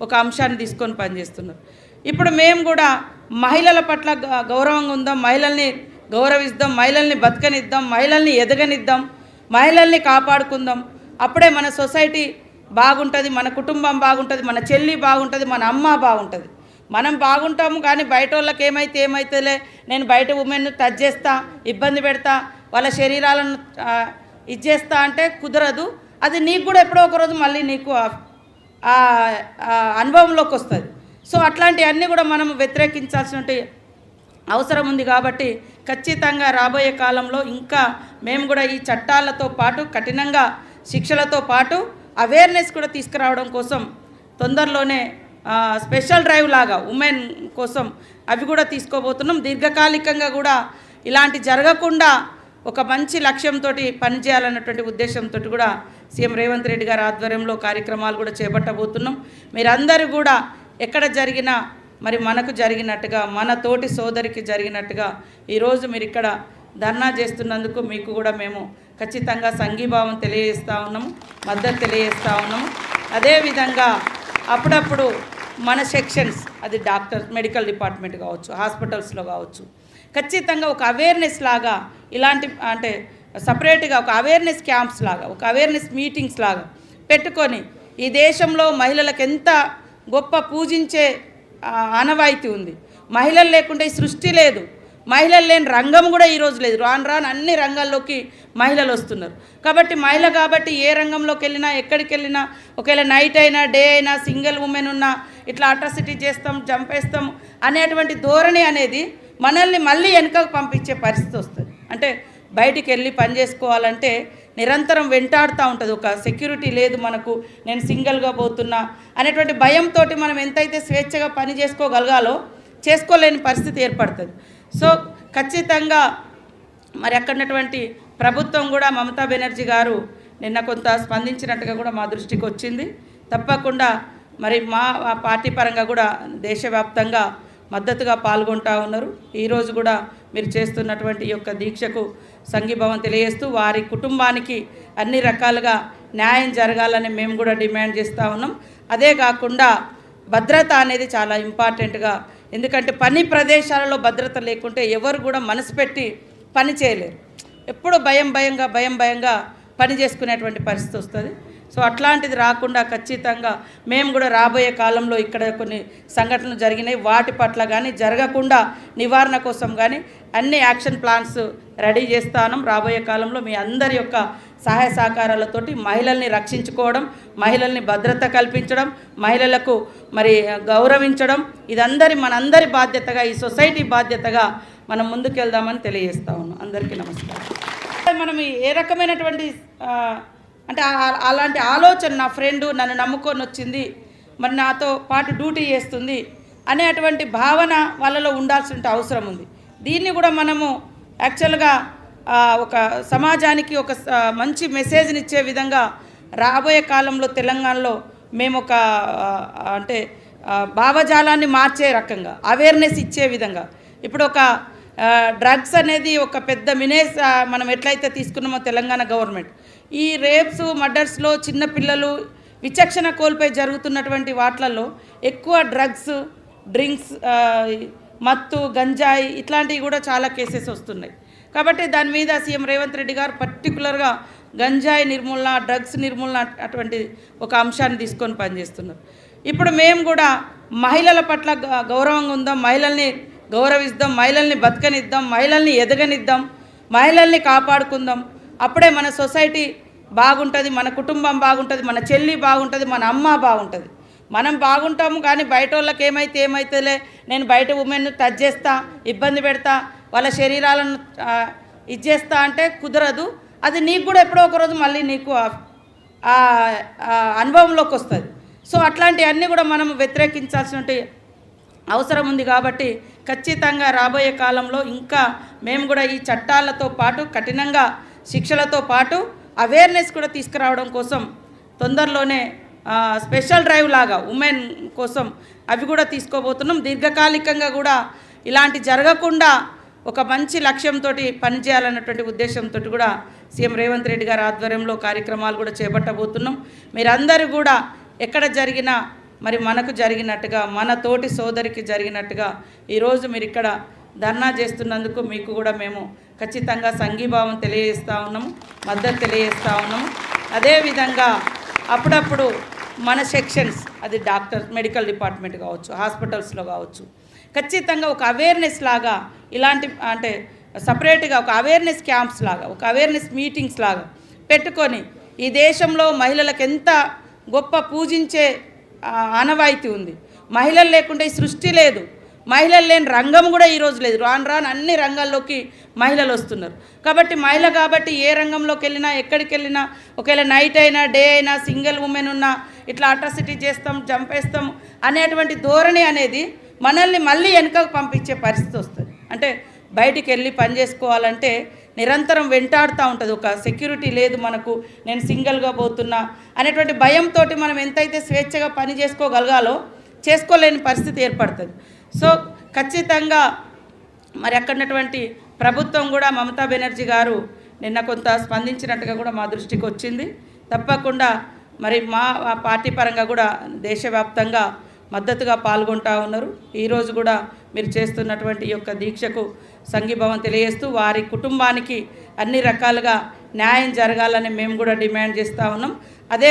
ఒక అంశాన్ని తీసుకొని పనిచేస్తున్నారు. ఇప్పుడు మేము కూడా మహిళల పట్ల గ- గౌరవంగా ఉందాం మహిళల్ని గౌరవిద్దాం మహిళల్ని బతకనిద్దాం మహిళల్ని ఎదగనిద్దాం మహిళల్ని కాపాడుకుందాం. అప్పుడే మన సొసైటీ బాగుంటుంది మన కుటుంబం బాగుంటుంది మన చెల్లి బాగుంటుంది మన అమ్మ బాగుంటుంది. మనం బాగుంటాము కానీ బయట వాళ్ళకి ఏమైతే ఏమైతేలే నేను బయట ఉమెన్ టచ్ చేస్తా ఇబ్బంది పెడతా వాళ్ళ శరీరాలను ఇచ్చేస్తా అంటే కుదరదు. అది నీకు కూడా ఎప్పుడో ఒకరోజు మళ్ళీ నీకు అనుభవంలోకి వస్తుంది. సో అట్లాంటివన్నీ కూడా మనం వ్యతిరేకించాల్సిన అవసరం ఉంది కాబట్టి ఖచ్చితంగా రాబోయే కాలంలో ఇంకా మేము కూడా ఈ చట్టాలతో పాటు కఠినంగా శిక్షలతో పాటు అవేర్నెస్ కూడా తీసుకురావడం కోసం తొందరలోనే స్పెషల్ డ్రైవ్ లాగా ఉమెన్ కోసం అవి కూడా తీసుకోబోతున్నాం. దీర్ఘకాలికంగా కూడా ఇలాంటి జరగకుండా ఒక మంచి లక్ష్యంతో పనిచేయాలన్నటువంటి ఉద్దేశంతో కూడా సీఎం రేవంత్ రెడ్డి గారి ఆధ్వర్యంలో కార్యక్రమాలు కూడా చేపట్టబోతున్నాం. మీరందరూ కూడా ఎక్కడ జరిగినా మరి మనకు జరిగినట్టుగా మన తోటి సోదరికి జరిగినట్టుగా ఈరోజు మీరు ఇక్కడ ధర్నా చేస్తున్నందుకు మీకు కూడా మేము ఖచ్చితంగా సంఘీభావం తెలియజేస్తూ ఉన్నాము మద్దతు తెలియజేస్తూ ఉన్నాము అదేవిధంగా అప్పుడప్పుడు మన సెక్షన్స్ అది డాక్టర్ మెడికల్ డిపార్ట్మెంట్ కావచ్చు హాస్పిటల్స్లో కావచ్చు ఖచ్చితంగా ఒక అవేర్నెస్ లాగా ఇలాంటి అంటే సపరేట్గా ఒక అవేర్నెస్ క్యాంప్స్ లాగా ఒక అవేర్నెస్ మీటింగ్స్ లాగా పెట్టుకొని ఈ దేశంలో మహిళలకు ఎంత గొప్ప పూజించే ఆనవాయితీ ఉంది. మహిళలు లేకుండా ఈ సృష్టి లేదు. మహిళలు లేని రంగం కూడా ఈరోజు లేదు. రాను రాను అన్ని రంగాల్లోకి మహిళలు వస్తున్నారు. కాబట్టి మహిళ కాబట్టి ఏ రంగంలోకి వెళ్ళినా ఎక్కడికి వెళ్ళినా ఒకవేళ నైట్ అయినా డే అయినా సింగిల్ ఉమెన్ ఉన్నా ఇట్లా అట్రాసిటీ చేస్తాం చంపేస్తాం అనేటువంటి ధోరణి అనేది మనల్ని మళ్ళీ వెనుకకు పంపించే పరిస్థితి వస్తుంది. అంటే బయటికి వెళ్ళి పని చేసుకోవాలంటే నిరంతరం వెంటాడుతూ ఉంటుంది. ఒక సెక్యూరిటీ లేదు మనకు నేను సింగిల్గా పోతున్నా అనేటువంటి భయంతో మనం ఎంతైతే స్వేచ్ఛగా పని చేసుకోగలగాలో చేసుకోలేని పరిస్థితి ఏర్పడుతుంది. సో ఖచ్చితంగా మరి అక్కడటువంటి ప్రభుత్వం కూడా మమతా బెనర్జీ గారు నిన్న కొంత స్పందించినట్టుగా కూడా మా దృష్టికి వచ్చింది. తప్పకుండా మరి మా పార్టీ పరంగా కూడా దేశవ్యాప్తంగా మద్దతుగా పాల్గొంటా ఉన్నారు. ఈరోజు కూడా మీరు చేస్తున్నటువంటి యొక్క దీక్షకు సంఘీభావం తెలియజేస్తూ వారి కుటుంబానికి అన్ని రకాలుగా న్యాయం జరగాలని మేము కూడా డిమాండ్ చేస్తూ ఉన్నాం. అదే కాకుండా భద్రత అనేది చాలా ఇంపార్టెంట్గా ఎందుకంటే పని ప్రదేశాలలో భద్రత లేకుంటే ఎవరు కూడా మనసు పెట్టి పని చేయలేరు. ఎప్పుడు భయం భయంగా భయం భయంగా పని చేసుకునేటువంటి పరిస్థితి వస్తుంది. సో అట్లాంటిది రాకుండా ఖచ్చితంగా మేము కూడా రాబోయే కాలంలో ఇక్కడ కొన్ని సంఘటనలు జరిగినాయి. వాటి పట్ల కానీ జరగకుండా నివారణ కోసం కానీ అన్ని యాక్షన్ ప్లాన్స్ రెడీ చేస్తాను. రాబోయే కాలంలో మీ అందరి యొక్క సహాయ సహకారాలతోటి మహిళల్ని రక్షించుకోవడం మహిళల్ని భద్రత కల్పించడం మహిళలకు మరి గౌరవించడం ఇదందరి మనందరి బాధ్యతగా ఈ సొసైటీ బాధ్యతగా మనం ముందుకెళ్దామని తెలియజేస్తా ఉన్నాం. అందరికీ నమస్కారం. మనం ఏ రకమైనటువంటి అంటే అలాంటి ఆలోచన నా ఫ్రెండ్ నన్ను నమ్ముకొని వచ్చింది మరి నాతో పాటు డ్యూటీ చేస్తుంది అనేటువంటి భావన వాళ్ళలో ఉండాల్సిన అవసరం ఉంది. దీన్ని కూడా మనము యాక్చువల్గా ఒక సమాజానికి ఒక మంచి మెసేజ్ని ఇచ్చే విధంగా రాబోయే కాలంలో తెలంగాణలో మేము ఒక అంటే భావజాలాన్ని మార్చే రకంగా అవేర్నెస్ ఇచ్చే విధంగా. ఇప్పుడు ఒక డ్రగ్స్ అనేది ఒక పెద్ద మినేజ్ మనం ఎట్లయితే తీసుకున్నామో తెలంగాణ గవర్నమెంట్ ఈ రేప్స్ మర్డర్స్లో చిన్నపిల్లలు విచక్షణ కోల్పోయి జరుగుతున్నటువంటి వాటిలలో ఎక్కువ డ్రగ్స్ డ్రింక్స్ మత్తు గంజాయి ఇట్లాంటివి కూడా చాలా కేసెస్ వస్తున్నాయి. కాబట్టి దాని మీద సీఎం రేవంత్ రెడ్డి గారు పర్టికులర్గా గంజాయి నిర్మూలన డ్రగ్స్ నిర్మూలన అటువంటి ఒక అంశాన్ని తీసుకొని పనిచేస్తున్నారు. ఇప్పుడు మేము కూడా మహిళల పట్ల గ- గౌరవంగా ఉందాం మహిళల్ని గౌరవిద్దాం మహిళల్ని బతకనిద్దాం మహిళల్ని ఎదగనిద్దాం మహిళల్ని కాపాడుకుందాం. అప్పుడే మన సొసైటీ బాగుంటుంది మన కుటుంబం బాగుంటుంది మన చెల్లి బాగుంటుంది మన అమ్మ బాగుంటుంది. మనం బాగుంటాము కానీ బయట వాళ్ళకి ఏమైతే ఏమైతేలే నేను బయట ఉమెన్ టచ్ చేస్తా ఇబ్బంది పెడతా వాళ్ళ శరీరాలను ఇచ్చేస్తా ఇది అంటే కుదరదు. అది నీకు కూడా ఎప్పుడో ఒకరోజు మళ్ళీ నీకు ఆ- అనుభవంలోకి వస్తుంది. సో అట్లాంటివన్నీ కూడా మనం వ్యతిరేకించాల్సిన అవసరం ఉంది కాబట్టి ఖచ్చితంగా రాబోయే కాలంలో ఇంకా మేము కూడా ఈ చట్టాలతో పాటు కఠినంగా శిక్షలతో పాటు అవేర్నెస్ కూడా తీసుకురావడం కోసం తొందరలోనే స్పెషల్ డ్రైవ్ లాగా ఉమెన్ కోసం అవి కూడా తీసుకోబోతున్నాం. దీర్ఘకాలికంగా కూడా ఇలాంటి జరగకుండా ఒక మంచి లక్ష్యంతో పనిచేయాలన్నటువంటి ఉద్దేశంతో కూడా సీఎం రేవంత్ రెడ్డి గారి ఆధ్వర్యంలో కార్యక్రమాలు కూడా చేపట్టబోతున్నాం. మీరందరూ కూడా ఎక్కడ జరిగినా మరి మనకు జరిగినట్టుగా మన తోటి సోదరికి జరిగినట్టుగా ఈరోజు మీరు ఇక్కడ ధర్నా చేస్తున్నందుకు మీకు కూడా మేము ఖచ్చితంగా సంఘీభావం తెలియజేస్తూ ఉన్నాము మద్దతు తెలియజేస్తూ ఉన్నాము అదేవిధంగా అప్పుడప్పుడు మన సెక్షన్స్ అది డాక్టర్ మెడికల్ డిపార్ట్మెంట్ కావచ్చు హాస్పిటల్స్లో కావచ్చు ఖచ్చితంగా ఒక అవేర్నెస్ లాగా ఇలాంటి అంటే సపరేట్గా ఒక అవేర్నెస్ క్యాంప్స్ లాగా ఒక అవేర్నెస్ మీటింగ్స్ లాగా పెట్టుకొని ఈ దేశంలో మహిళలకు ఎంత గొప్ప పూజించే ఆనవాయితీ ఉంది. మహిళలు లేకుండా ఈ సృష్టి లేదు. మహిళలు లేని రంగం కూడా ఈరోజు లేదు. రాను రాను అన్ని రంగాల్లోకి మహిళలు వస్తున్నారు. కాబట్టి మహిళ కాబట్టి ఏ రంగంలోకి వెళ్ళినా ఎక్కడికి వెళ్ళినా ఒకవేళ నైట్ అయినా డే అయినా సింగిల్ ఉమెన్ ఉన్నా ఇట్లా అట్రాసిటీ చేస్తాం చంపేస్తాం అనేటువంటి ధోరణి అనేది మనల్ని మళ్ళీ వెనుకకు పంపించే పరిస్థితి వస్తుంది. అంటే బయటికి వెళ్ళి పని చేసుకోవాలంటే నిరంతరం వెంటాడుతూ ఉంటుంది. ఒక సెక్యూరిటీ లేదు మనకు నేను సింగిల్గా పోతున్నా అనేటువంటి భయంతో మనం ఎంతైతే స్వేచ్ఛగా పని చేసుకోగలగాలో చేసుకోలేని పరిస్థితి ఏర్పడుతుంది. సో ఖచ్చితంగా మరి అక్కడటువంటి ప్రభుత్వం కూడా మమతా బెనర్జీ గారు నిన్న కొంత స్పందించినట్టుగా కూడా మా దృష్టికి వచ్చింది. తప్పకుండా మరి మా ఆ పార్టీ పరంగా కూడా దేశవ్యాప్తంగా మద్దతుగా పాల్గొంటా ఉన్నారు. ఈరోజు కూడా మీరు చేస్తున్నటువంటి యొక్క దీక్షకు సంఘీభావం తెలియజేస్తూ వారి కుటుంబానికి అన్ని రకాలుగా న్యాయం జరగాలని మేము కూడా డిమాండ్ చేస్తూ ఉన్నాం. అదే